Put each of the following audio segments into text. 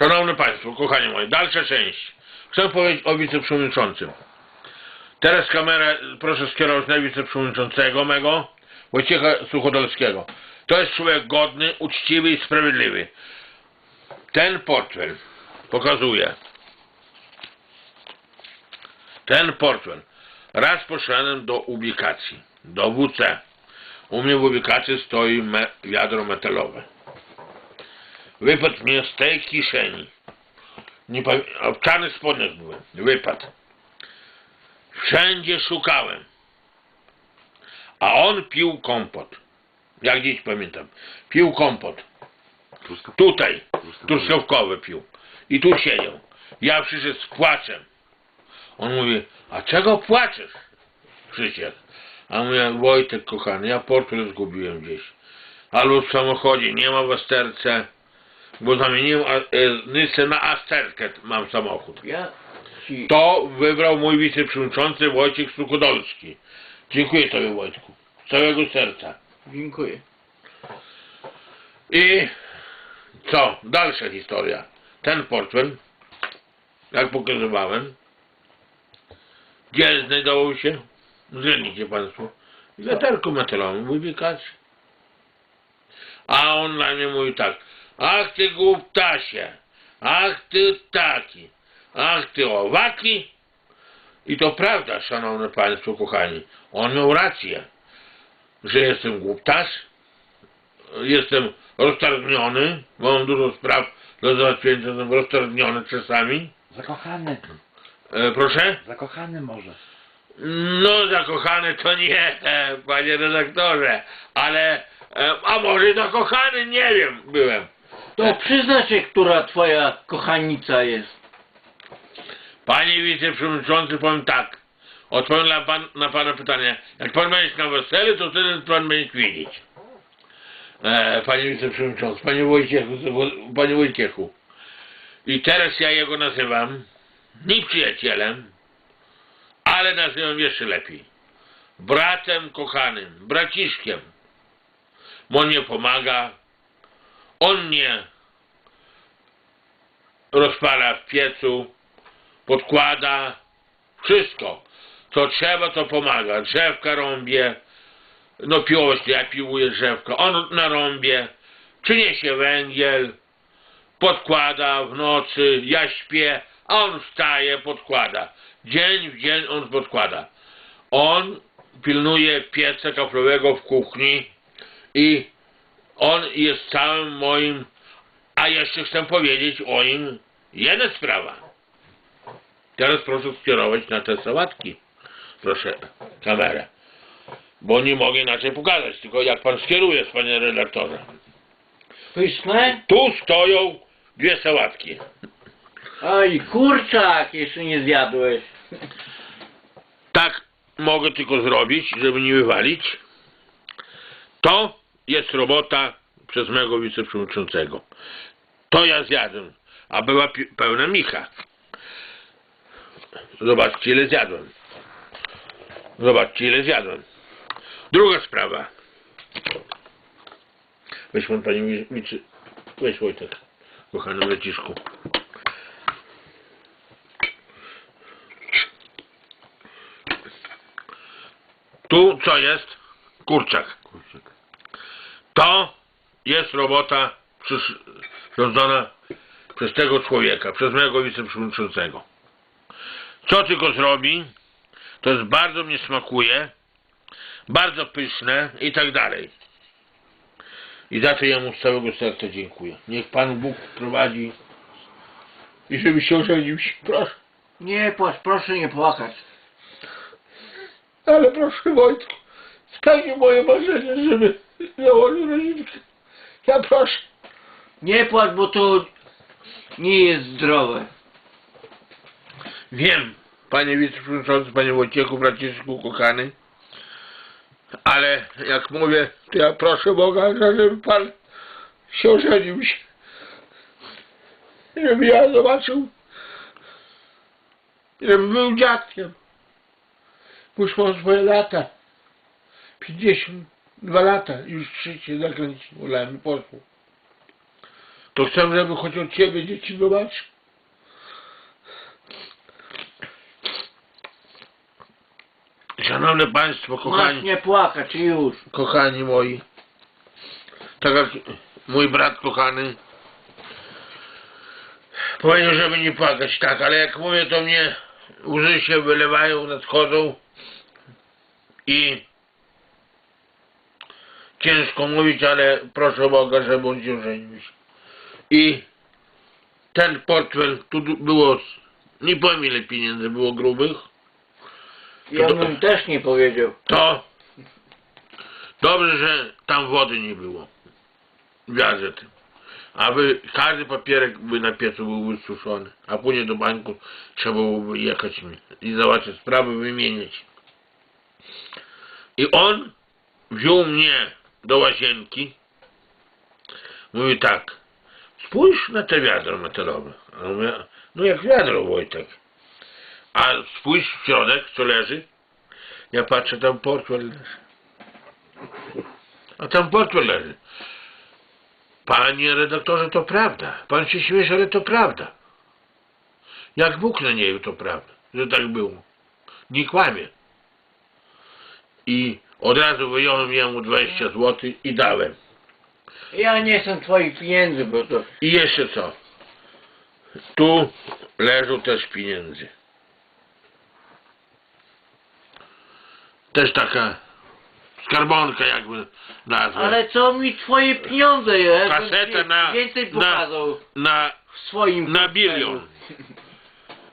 Szanowni Państwo, kochani moi, dalsza część. Chcę powiedzieć o wiceprzewodniczącym. Teraz kamerę proszę skierować na wiceprzewodniczącego mego, Wojciecha Suchodolskiego. To jest człowiek godny, uczciwy i sprawiedliwy. Ten portfel pokazuje. Ten portfel. Raz poszedłem do ubikacji, do WC. U mnie w ubikacji stoi me, wiadro metalowe. Wypadł mnie z tej kieszeni. Nie pamię- w czarnych spodniach byłem. Wypadł. Wszędzie szukałem. A on pił kompot. Jak dziś pamiętam. Pił kompot. Truskawka. Tutaj. Truskawkowy pił. I tu siedział. Ja przyszedł z płaczem. On mówi, a czego płaczesz? Krzysiek. A mówię, Wojtek kochany, ja portfel zgubiłem gdzieś. Albo w samochodzie, nie ma w Asterce. Bo zamieniłem a- e, Nysę na Asterkę, mam samochód. Ja ci... To wybrał mój wiceprzewodniczący Wojciech Sukodolski. Dziękuję Tobie Wojtku. Z całego serca. Dziękuję. I co? Dalsza historia. Ten portfel, jak pokazywałem, gdzie znajdował się? Zgadnijcie Państwo. W wiaterku metalowym, w ubikacji. A on dla mnie mówi tak. Ach ty głuptasie. Ach ty taki. Ach ty owaki. I to prawda, szanowne Państwo kochani. On miał rację, że jestem głuptas, jestem roztargniony, bo mam dużo spraw do załatwienia, jestem roztargniony czasami. Zakochany. E, proszę? Zakochany może. No, zakochany to nie, panie redaktorze, ale, e, a może zakochany, nie wiem, byłem. To przyzna się, która twoja kochanica jest. Panie wiceprzewodniczący, powiem tak, odpowiem na, pan, na pana pytanie. Jak pan będzie na weselu, to wtedy pan będzie wiedzieć. E, panie wiceprzewodniczący, panie Wojciechu, panie Wojciechu. I teraz ja jego nazywam nie przyjacielem, ale nazywam jeszcze lepiej. Bratem kochanym, braciszkiem. On mnie pomaga, on mnie rozpala w piecu, podkłada, wszystko. Co trzeba, to pomaga. Drzewka rąbie, no piłość, ja piłuję drzewka, on na rąbie, przyniesie węgiel, podkłada w nocy, ja śpię, a on wstaje, podkłada. Dzień w dzień on podkłada. On pilnuje pieca kaflowego w kuchni i on jest całym moim, a jeszcze chcę powiedzieć o nim jedna sprawa. Teraz proszę skierować na te sałatki. Proszę kamerę. Bo nie mogę inaczej pokazać, tylko jak pan skieruje, panie redaktorze. Pyszne? Tu stoją dwie sałatki. Oj, kurczak jeszcze nie zjadłeś. Tak mogę tylko zrobić, żeby nie wywalić. To jest robota przez mego wiceprzewodniczącego. To ja zjadłem, a była pełna micha. Zobaczcie ile zjadłem. Zobaczcie ile zjadłem. Druga sprawa. Weź pan panie wice... Weź Wojtek, kochany braciszku. Tu co jest? Kurczak. Kurczak. To jest robota przysz- rządzona przez tego człowieka, przez mojego wiceprzewodniczącego. Co tylko zrobi, to jest bardzo mnie smakuje, bardzo pyszne i tak dalej. I za to ja mu z całego serca dziękuję. Niech Pan Bóg prowadzi i żeby się ożenił. Proszę. Nie płacz, proszę nie płakać. Ale proszę Wojtku, spełnił moje marzenie, żeby założył rodzinkę. Ja proszę. Nie płacz, bo to nie jest zdrowe. Wiem, panie wiceprzewodniczący, panie Wojciechu, braciszku, kochany, ale jak mówię, to ja proszę Boga, żeby pan się ożenił się. Żeby ja zobaczył, żebym był dziadkiem. Już mam swoje lata. 52 lata już życie zakręciło, mi poszło. To chcę, żeby choć od ciebie dzieci zobaczył. Szanowne Państwo, Masz kochani, nie płakać już. kochani moi, tak jak mój brat kochany powiedział, żeby nie płakać, tak, ale jak mówię, to mnie łzy się wylewają, nadchodzą i ciężko mówić, ale proszę Boga, żeby on się ożenił. I ten portfel, tu było, nie powiem ile pieniędzy było grubych, Ja To- bym też nie powiedział. to dobrze, że tam wody nie było w wiarze tym. Aby każdy papierek by na piecu był wysuszony, a później do banku trzeba byłoby jechać i załatwiać sprawy, wymieniać. I on wziął mnie do łazienki, mówi tak, spójrz na te wiadro metalowe. Mówię, no jak wiadro Wojtek. A spójrz w środek, co leży. Ja patrzę, tam portfel leży. A tam portfel leży. Panie redaktorze, to prawda. Pan się śmieszy, ale to prawda. Jak Bóg na niej, to prawda, że tak było. Nie kłamie. I od razu wyjąłem jemu 20 zł i dałem. Ja nie chcę twoich pieniędzy, bo to... I jeszcze co? Tu leżą też pieniędzy. Też taka skarbonka jakby nazwa. Ale co mi twoje pieniądze jest? Kasetę na- Więcej na- pokazał Na, w swoim... na bilion.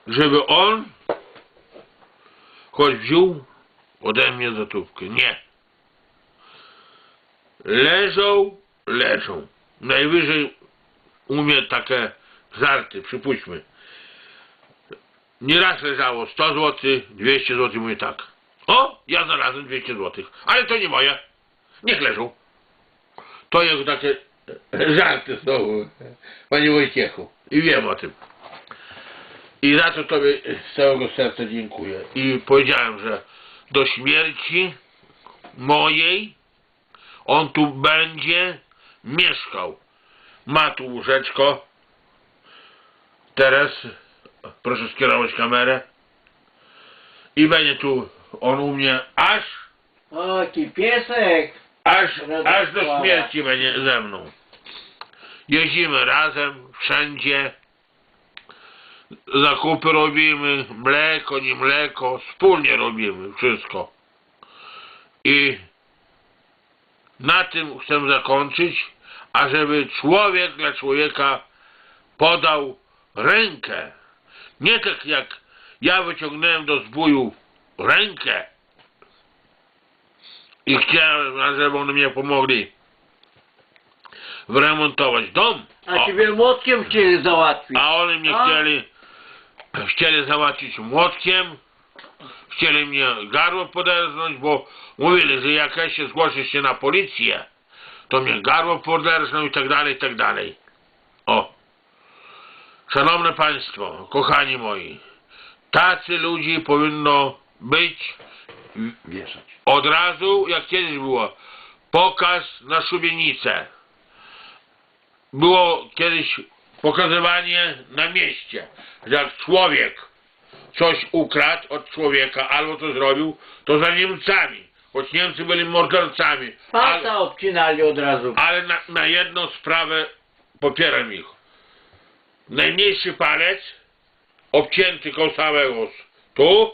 Żeby on choć wziął ode mnie złotówkę. Nie. Leżą, leżą. Najwyżej umie takie żarty, przypuśćmy. Nieraz leżało 100 zł, 200 zł, mówię tak. O, ja znalazłem 200 zł, ale to nie moje. Niech leżą. To jego takie żarty znowu, panie Wojciechu. I wiem o tym. I za to Tobie z całego serca dziękuję. I powiedziałem, że do śmierci mojej on tu będzie mieszkał. Ma tu łóżeczko. Teraz proszę skierować kamerę. I będzie tu on u mnie aż, O, jaki piesek! aż, aż do śmierci będzie ze mną. Jeździmy razem, wszędzie. Zakupy robimy, mleko, nie mleko, wspólnie robimy wszystko. I na tym chcę zakończyć, ażeby człowiek dla człowieka podał rękę. Nie tak jak ja wyciągnąłem do zbóju rękę i chciałem, ażeby one mnie pomogli wyremontować dom. A O. ciebie młotkiem chcieli załatwić. A oni mnie A? chcieli, chcieli załatwić młotkiem, chcieli mnie gardło poderznąć, bo mówili, że jak ja się zgłoszę się na policję, to mnie gardło poderżną i tak dalej, i tak dalej. O. Szanowne Państwo, kochani moi, tacy ludzi powinno być Wieszać. od razu, jak kiedyś było, pokaz na szubienicę. Było kiedyś pokazywanie na mieście, że jak człowiek coś ukradł od człowieka albo to zrobił, to za Niemcami, choć Niemcy byli mordercami, ale, Palca obcinali od razu. ale na, na jedną sprawę popieram ich. Najmniejszy palec obcięty koło samego tu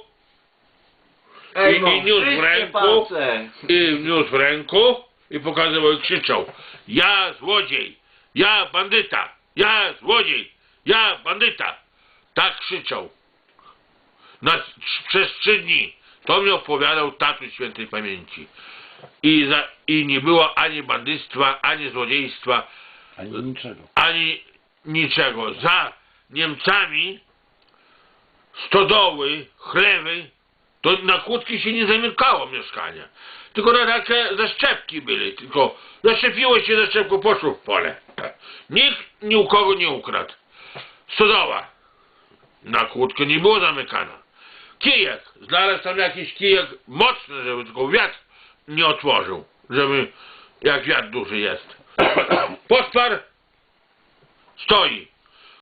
Ej, i- no, i niósł w ręku. palce. i wniósł w ręku i pokazywał i krzyczał ja złodziej, ja bandyta, ja złodziej, ja bandyta. Tak krzyczał. Na, przez trzy dni. To mi opowiadał tatuś świętej pamięci. I, za, I nie było ani bandystwa, ani złodziejstwa, Ani niczego. ani niczego. Za Niemcami stodoły, chlewy, to na kłódki się nie zamykało mieszkania. Tylko na takie zaszczepki byli. Tylko zaszczepiło się zaszczepku, poszło w pole. Nikt ni u kogo nie ukradł. Stodoła. Na kłódkę nie było zamykana. Kijek. Znalazł tam jakiś kijek mocny, żeby tylko wiatr nie otworzył. Żeby, jak wiatr duży jest. Podparł Stoi.